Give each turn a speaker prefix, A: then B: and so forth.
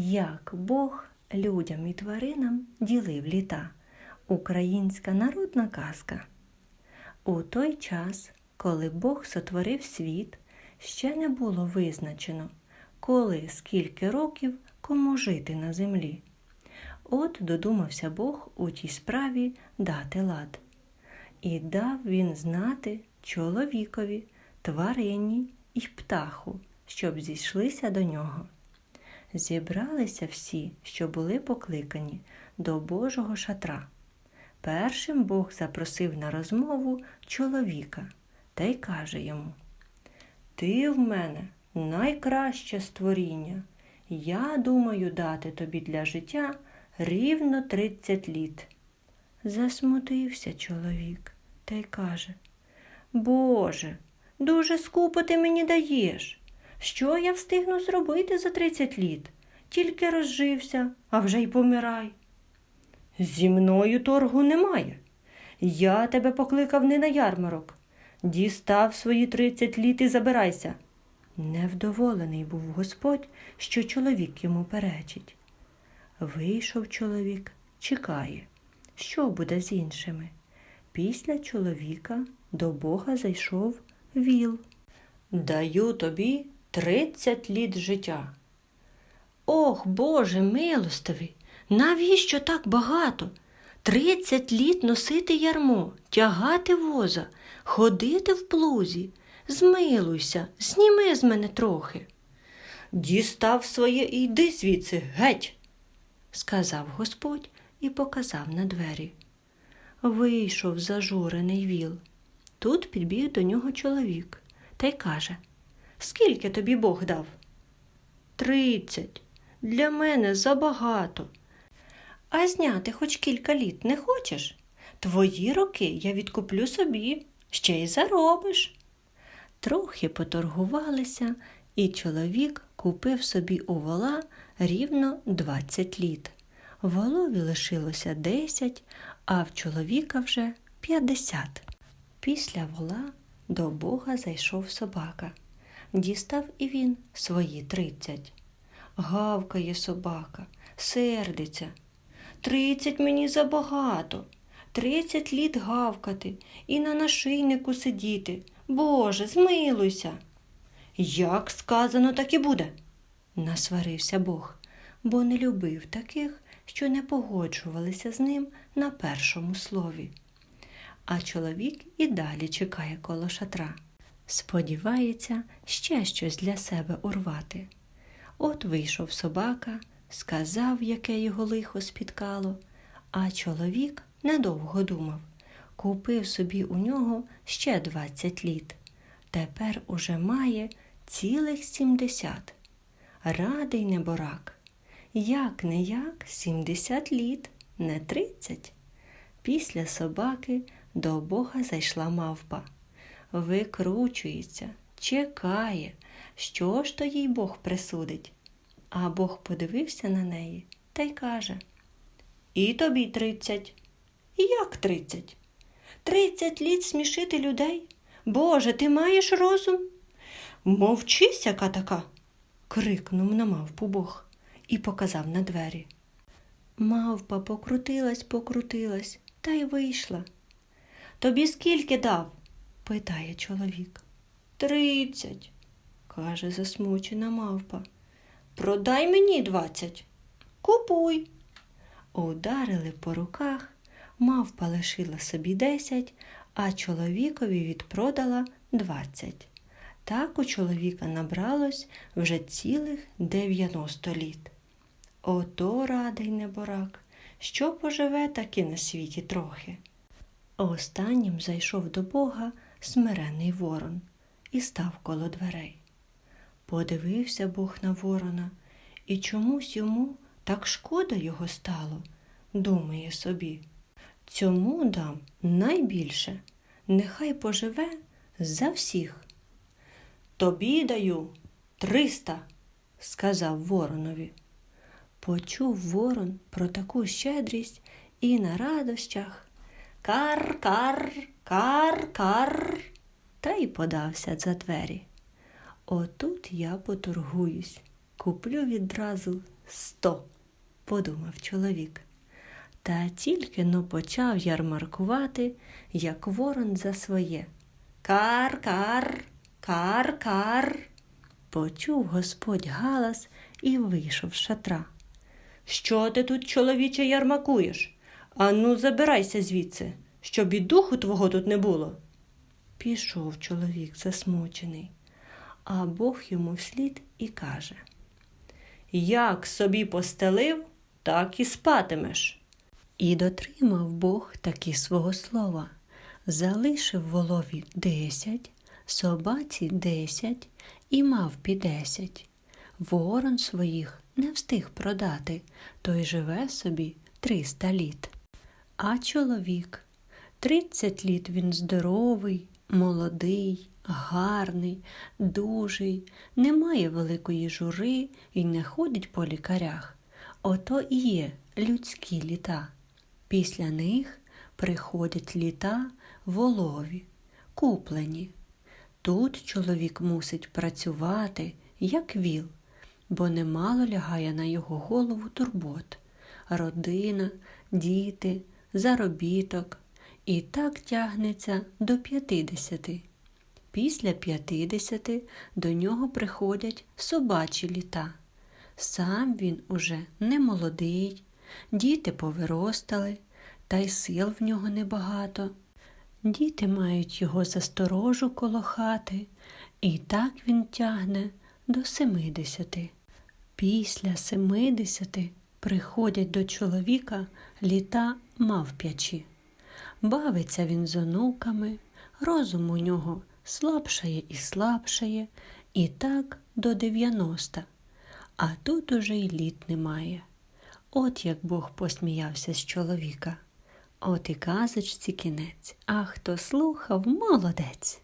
A: Як Бог людям і тваринам ділив літа. Українська народна казка. У той час, коли Бог сотворив світ, ще не було визначено, коли скільки років кому жити на землі. От додумався Бог у тій справі дати лад. І дав він знати чоловікові, тварині і птаху, щоб зійшлися до нього. Зібралися всі, що були покликані до Божого шатра. Першим Бог запросив на розмову чоловіка та й каже йому: Ти в мене найкраще створіння. Я думаю дати тобі для життя рівно тридцять літ. Засмутився чоловік та й каже: Боже, дуже скупо ти мені даєш. Що я встигну зробити за тридцять літ? Тільки розжився, а вже й помирай. Зі мною торгу немає. Я тебе покликав не на ярмарок. Дістав свої тридцять літ і забирайся. Невдоволений був Господь, що чоловік йому перечить. Вийшов чоловік, чекає, що буде з іншими. Після чоловіка до Бога зайшов віл. Даю тобі тридцять літ життя. Ох, Боже милостивий, навіщо так багато? Тридцять літ носити ярмо, тягати воза, ходити в плузі. Змилуйся, зніми з мене трохи. Дістав своє і йди звідси, геть, сказав Господь і показав на двері. Вийшов зажурений віл. Тут підбіг до нього чоловік та й каже Скільки тобі Бог дав? Тридцять. Для мене забагато. А зняти хоч кілька літ не хочеш? Твої роки я відкуплю собі, ще й заробиш. Трохи поторгувалися, і чоловік купив собі у вола рівно двадцять літ. Волові лишилося десять, а в чоловіка вже п'ятдесят. Після вола до Бога зайшов собака. Дістав і він свої тридцять. Гавкає собака, сердиться. Тридцять мені забагато. Тридцять літ гавкати і на нашийнику сидіти. Боже, змилуйся. Як сказано, так і буде, насварився Бог, бо не любив таких, що не погоджувалися з ним на першому слові. А чоловік і далі чекає коло шатра. Сподівається ще щось для себе урвати. От вийшов собака, сказав, яке його лихо спіткало, а чоловік недовго думав, купив собі у нього ще двадцять літ. Тепер уже має цілих сімдесят. Радий неборак. Як не як сімдесят літ, не тридцять. Після собаки до Бога зайшла мавпа. Викручується, чекає, що ж то їй Бог присудить. А Бог подивився на неї та й каже І тобі тридцять. Як тридцять? Тридцять літ смішити людей? Боже, ти маєш розум? Мовчись, яка така. крикнув на мавпу Бог і показав на двері. Мавпа покрутилась, покрутилась та й вийшла. Тобі скільки дав? Питає чоловік. Тридцять, каже засмучена мавпа. Продай мені двадцять. Купуй. Ударили по руках, мавпа лишила собі десять, а чоловікові відпродала двадцять. Так у чоловіка набралось вже цілих дев'яносто літ. Ото радий неборак, що поживе таки на світі трохи. Останнім зайшов до Бога смирений ворон і став коло дверей. Подивився Бог на ворона, і чомусь йому так шкода його стало, думає собі. Цьому дам найбільше, нехай поживе за всіх. Тобі даю триста, сказав воронові. Почув ворон про таку щедрість і на радощах кар, кар, кар, кар, та й подався за двері. Отут я поторгуюсь, куплю відразу сто, подумав чоловік. Та тільки но почав ярмаркувати, як ворон за своє. Кар, кар, кар, кар. Почув господь галас і вийшов з шатра. Що ти тут, чоловіче, ярмакуєш? Ану, забирайся звідси, щоб і духу твого тут не було. Пішов чоловік засмучений, а Бог йому вслід і каже Як собі постелив, так і спатимеш. І дотримав Бог таки свого слова. Залишив волові десять, собаці десять і мавпі десять. Ворон своїх не встиг продати, той живе собі триста літ. А чоловік тридцять літ він здоровий, молодий, гарний, дужий, не має великої жури і не ходить по лікарях. Ото і є людські літа. Після них приходять літа волові, куплені. Тут чоловік мусить працювати, як віл, бо немало лягає на його голову турбот, родина, діти, заробіток. І так тягнеться до п'ятидесяти. Після п'ятидесяти до нього приходять собачі літа. Сам він уже не молодий, діти повиростали, та й сил в нього небагато. Діти мають його за сторожу коло хати, і так він тягне до семидесяти. Після семидесяти приходять до чоловіка літа мавп'ячі. Бавиться він з онуками, розум у нього слабшає і слабшає, і так до дев'яноста. А тут уже й літ немає. От як Бог посміявся з чоловіка. От і казочці кінець, а хто слухав, молодець.